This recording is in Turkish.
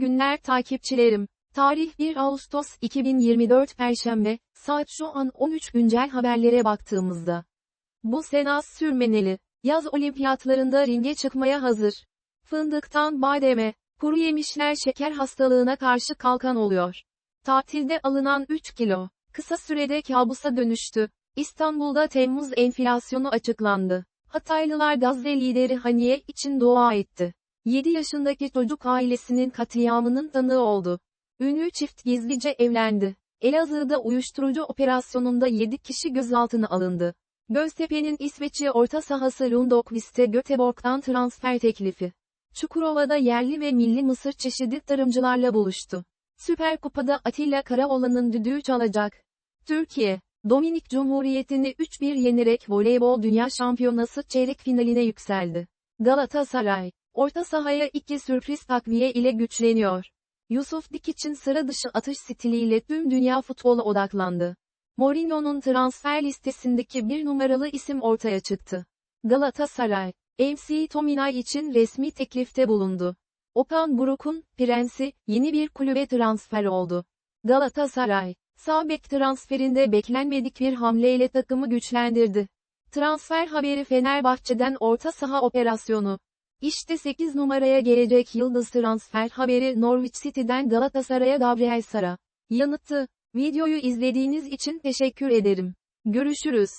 günler takipçilerim. Tarih 1 Ağustos 2024 Perşembe, saat şu an 13 güncel haberlere baktığımızda. Bu Senaz Sürmeneli, yaz olimpiyatlarında ringe çıkmaya hazır. Fındıktan bademe, kuru yemişler şeker hastalığına karşı kalkan oluyor. Tatilde alınan 3 kilo, kısa sürede kabusa dönüştü. İstanbul'da Temmuz enflasyonu açıklandı. Hataylılar Gazze lideri Haniye için dua etti. 7 yaşındaki çocuk ailesinin katliamının tanığı oldu. Ünlü çift gizlice evlendi. Elazığ'da uyuşturucu operasyonunda 7 kişi gözaltına alındı. Göztepe'nin İsveç'i orta sahası Lundokvist'e Göteborg'dan transfer teklifi. Çukurova'da yerli ve milli mısır çeşidi tarımcılarla buluştu. Süper Kupa'da Atilla Karaoğlan'ın düdüğü çalacak. Türkiye, Dominik Cumhuriyeti'ni 3-1 yenerek Voleybol Dünya Şampiyonası çeyrek finaline yükseldi. Galatasaray, orta sahaya iki sürpriz takviye ile güçleniyor. Yusuf Dikic'in sıra dışı atış stiliyle tüm dünya futbola odaklandı. Mourinho'nun transfer listesindeki bir numaralı isim ortaya çıktı. Galatasaray, MC Tominay için resmi teklifte bulundu. Okan Buruk'un, prensi, yeni bir kulübe transfer oldu. Galatasaray, sağ transferinde beklenmedik bir hamleyle takımı güçlendirdi. Transfer haberi Fenerbahçe'den orta saha operasyonu. İşte 8 numaraya gelecek yıldız transfer haberi Norwich City'den Galatasaray'a Gabriel Sara. Yanıtı. Videoyu izlediğiniz için teşekkür ederim. Görüşürüz.